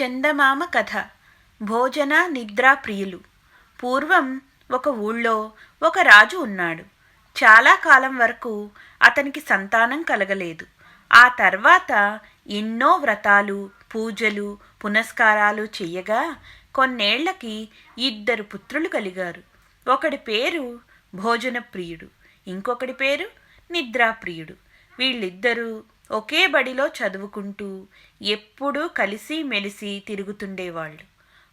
చందమామ కథ. భోజన నిద్రా ప్రియులు. పూర్వం ఒక ఊళ్ళో ఒక రాజు ఉన్నాడు. చాలా కాలం వరకు అతనికి సంతానం కలగలేదు. ఆ తర్వాత ఎన్నో వ్రతాలు పూజలు పునస్కారాలు చెయ్యగా కొన్నేళ్ళకి ఇద్దరు పుత్రులు కలిగారు. ఒకడి పేరు భోజన ప్రియుడు ఇంకొకడి పేరు నిద్రాప్రియుడు వీళ్ళిద్దరూ ఒకే బడిలో చదువుకుంటూ ఎప్పుడూ కలిసి మెలిసి తిరుగుతుండేవాళ్ళు.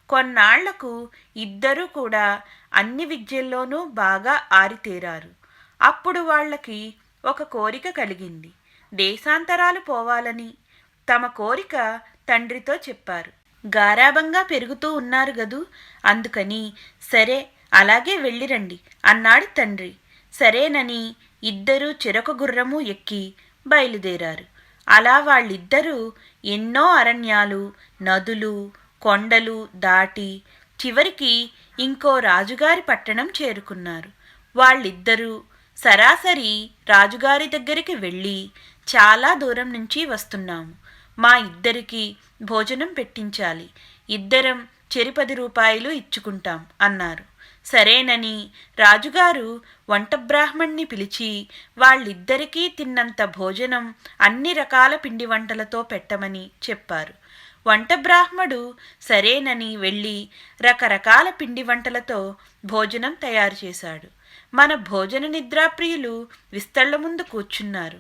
కొన్నాళ్ళకు ఇద్దరూ కూడా అన్ని విద్యల్లోనూ బాగా ఆరితేరారు. అప్పుడు వాళ్ళకి ఒక కోరిక కలిగింది. దేశాంతరాలు పోవాలని తమ కోరిక తండ్రితో చెప్పారు. గారాబంగా పెరుగుతూ ఉన్నారు గదు. అందుకని సరే అలాగే వెళ్ళిరండి అన్నాడు తండ్రి. సరేనని ఇద్దరూ చిరక గుర్రము ఎక్కి బయలుదేరారు. అలా వాళ్ళిద్దరూ ఎన్నో అరణ్యాలు నదులు కొండలు దాటి చివరికి ఇంకో రాజుగారి పట్టణం చేరుకున్నారు. వాళ్ళిద్దరూ సరాసరి రాజుగారి దగ్గరికి వెళ్ళి చాలా దూరం నుంచి వస్తున్నాము. మా ఇద్దరికి భోజనం పెట్టించాలి. ఇద్దరం చెరిపది రూపాయలు ఇచ్చుకుంటాం అన్నారు. సరేనని. రాజుగారు వంట బ్రాహ్మణ్ణి పిలిచి వాళ్ళిద్దరికీ తిన్నంత భోజనం అన్ని రకాల పిండి వంటలతో పెట్టమని చెప్పారు. వంట బ్రాహ్మడు సరేనని వెళ్ళి రకరకాల పిండి వంటలతో భోజనం తయారు చేశాడు. మన భోజన నిద్రాప్రియులు విస్తళ్ళ ముందు కూర్చున్నారు.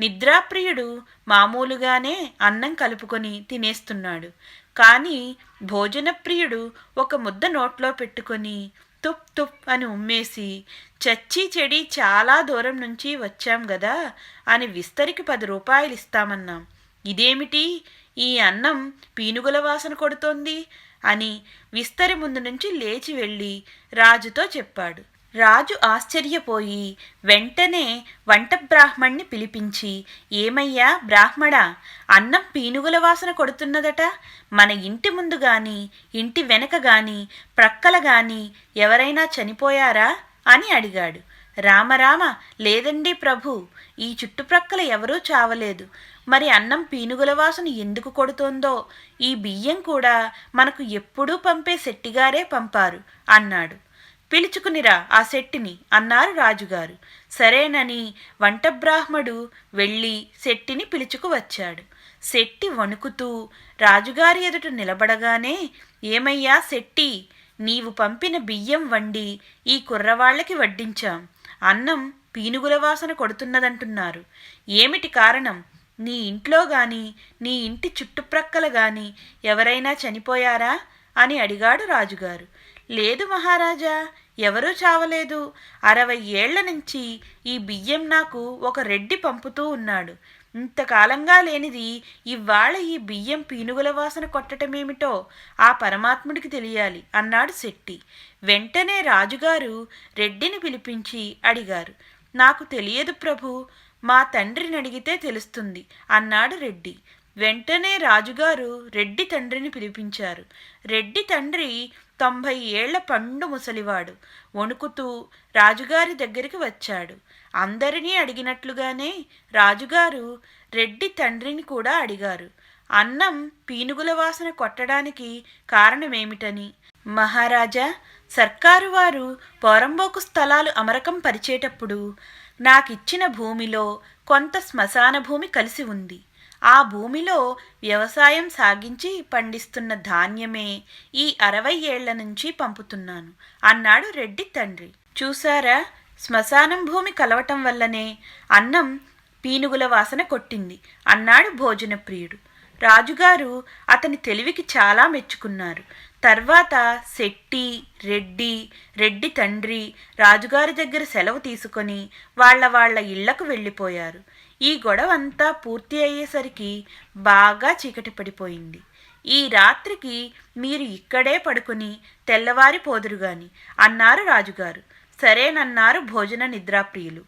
నిద్రాప్రియుడు మామూలుగానే అన్నం కలుపుకొని తినేస్తున్నాడు. కానీ భోజనప్రియుడు ఒక ముద్ద నోట్లో పెట్టుకొని తుప్ తుప్ అని ఉమ్మేసి చచ్చి చెడి చాలా దూరం నుంచి వచ్చాం గదా అని విస్తరికి పది రూపాయలు ఇస్తామన్నాం. ఇదేమిటి? ఈ అన్నం పీనుగుల వాసన కొడుతోంది అని విస్తరి ముందు నుంచి లేచి వెళ్ళి రాజుతో చెప్పాడు. రాజు ఆశ్చర్యపోయి వెంటనే వంట బ్రాహ్మణ్ణి పిలిపించి ఏమయ్యా బ్రాహ్మడా అన్నం పీనుగుల వాసన కొడుతున్నదట? మన ఇంటి ముందు గాని ఇంటి వెనక గాని ప్రక్కల గాని ఎవరైనా చనిపోయారా? అని అడిగాడు. రామరామ లేదండి ప్రభు ఈ చుట్టుప్రక్కల ఎవరూ చావలేదు. మరి అన్నం పీనుగుల వాసన ఎందుకు కొడుతోందో ఈ బియ్యం కూడా మనకు ఎప్పుడూ పంపే శెట్టిగారే పంపారు అన్నాడు. పిలుచుకునిరా ఆ శెట్టిని అన్నారు రాజుగారు. సరేనని వంటబ్రాహ్మడు వెళ్ళి శెట్టిని పిలుచుకు వచ్చాడు. శెట్టి వణుకుతూ రాజుగారి ఎదుట నిలబడగానే ఏమయ్యా శెట్టి నీవు పంపిన బియ్యం వండి ఈ కుర్రవాళ్ళకి వడ్డించాం. అన్నం పీనుగుల వాసన కొడుతున్నదంటున్నారు. ఏమిటి కారణం? నీ ఇంట్లో గాని నీ ఇంటి చుట్టుప్రక్కల గాని ఎవరైనా చనిపోయారా? అని అడిగాడు రాజుగారు. లేదు మహారాజా ఎవరూ చావలేదు. అరవై ఏళ్ళ నుంచి ఈ బియ్యం నాకు ఒక రెడ్డి పంపుతూ ఉన్నాడు. ఇంతకాలంగా లేనిది ఇవాళ ఈ బియ్యం పీనుగుల వాసన కొట్టటమేమిటో ఆ పరమాత్ముడికి తెలియాలి అన్నాడు శెట్టి. వెంటనే రాజుగారు రెడ్డిని పిలిపించి అడిగారు. నాకు తెలియదు ప్రభు మా తండ్రిని అడిగితే తెలుస్తుంది అన్నాడు రెడ్డి. వెంటనే రాజుగారు రెడ్డి తండ్రిని పిలిపించారు. రెడ్డి తండ్రి తొంభై ఏళ్ళ పండు ముసలివాడు. వణుకుతూ రాజుగారి దగ్గరికి వచ్చాడు. అందరినీ అడిగినట్లుగానే రాజుగారు రెడ్డి తండ్రిని కూడా అడిగారు. అన్నం పీనుగుల వాసన కొట్టడానికి కారణమేమిటని? మహారాజా సర్కారు వారు పోరంబోకు స్థలాలు అమరకం పరిచేటప్పుడు నాకిచ్చిన భూమిలో కొంత శ్మశాన భూమి కలిసి ఉంది. ఆ భూమిలో వ్యవసాయం సాగించి పండిస్తున్న ధాన్యమే ఈ అరవై ఏళ్ళ నుంచి పంపుతున్నాను. అన్నాడు రెడ్డి తండ్రి. చూసారా శ్మశానం భూమి కలవటం వల్లనే అన్నం పీనుగుల వాసన కొట్టింది అన్నాడు భోజన ప్రియుడు రాజుగారు అతని తెలివికి చాలా మెచ్చుకున్నారు. తర్వాత శెట్టి రెడ్డి రెడ్డి తండ్రి రాజుగారి దగ్గర సెలవు తీసుకొని వాళ్ళ వాళ్ళ ఇళ్ళకు వెళ్ళిపోయారు. ఈ గొడవ అంతా పూర్తి అయ్యేసరికి బాగా చీకటి పడిపోయింది. ఈ రాత్రికి మీరు ఇక్కడే పడుకుని తెల్లవారి పోదురుగాని అన్నారు రాజుగారు. సరేనన్నారు భోజన నిద్రాప్రియులు.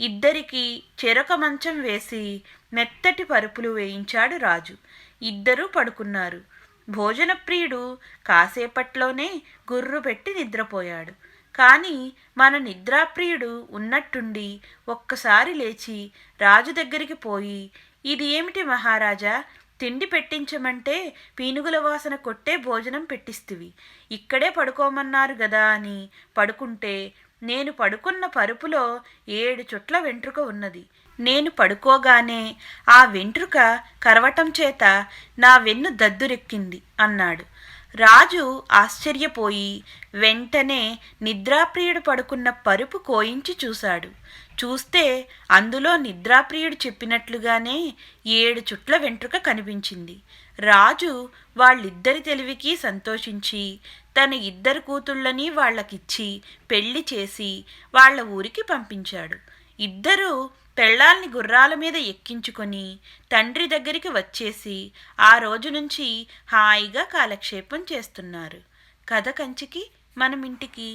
ఇద్దరికి చెరొక మంచం వేసి మెత్తటి పరుపులు వేయించాడు రాజు. ఇద్దరూ పడుకున్నారు. భోజనప్రియుడు కాసేపట్లోనే గుర్రు పెట్టి నిద్రపోయాడు. కానీ మన నిద్రాప్రియుడు ఉన్నట్టుండి ఒక్కసారి లేచి రాజు దగ్గరికి పోయి ఇది ఏమిటి మహారాజా? తిండి పెట్టించమంటే పీనుగుల వాసన కొట్టే భోజనం పెట్టిస్తివి. ఇక్కడే పడుకోమన్నారు గదా అని పడుకుంటే నేను పడుకున్న పరుపులో ఏడు చుట్ల వెంట్రుక ఉన్నది. నేను పడుకోగానే ఆ వెంట్రుక కరవటం చేత నా వెన్ను దద్దురెక్కింది అన్నాడు. రాజు ఆశ్చర్యపోయి వెంటనే నిద్రాప్రియుడు పడుకున్న పరుపు కోయించి చూశాడు. చూస్తే అందులో నిద్రాప్రియుడు చెప్పినట్లుగానే ఏడు చుట్ల వెంట్రుక కనిపించింది. రాజు వాళ్ళిద్దరి తెలివికి సంతోషించి తన ఇద్దరు కూతుళ్ళని వాళ్ళకిచ్చి పెళ్ళి చేసి వాళ్ళ ఊరికి పంపించాడు. ఇద్దరూ పెళ్ళాల్ని గుర్రాల మీద ఎక్కించుకొని తండ్రి దగ్గరికి వచ్చేసి ఆ రోజు నుంచి హాయిగా కాలక్షేపం చేస్తున్నారు. కథ కంచికి మనం ఇంటికి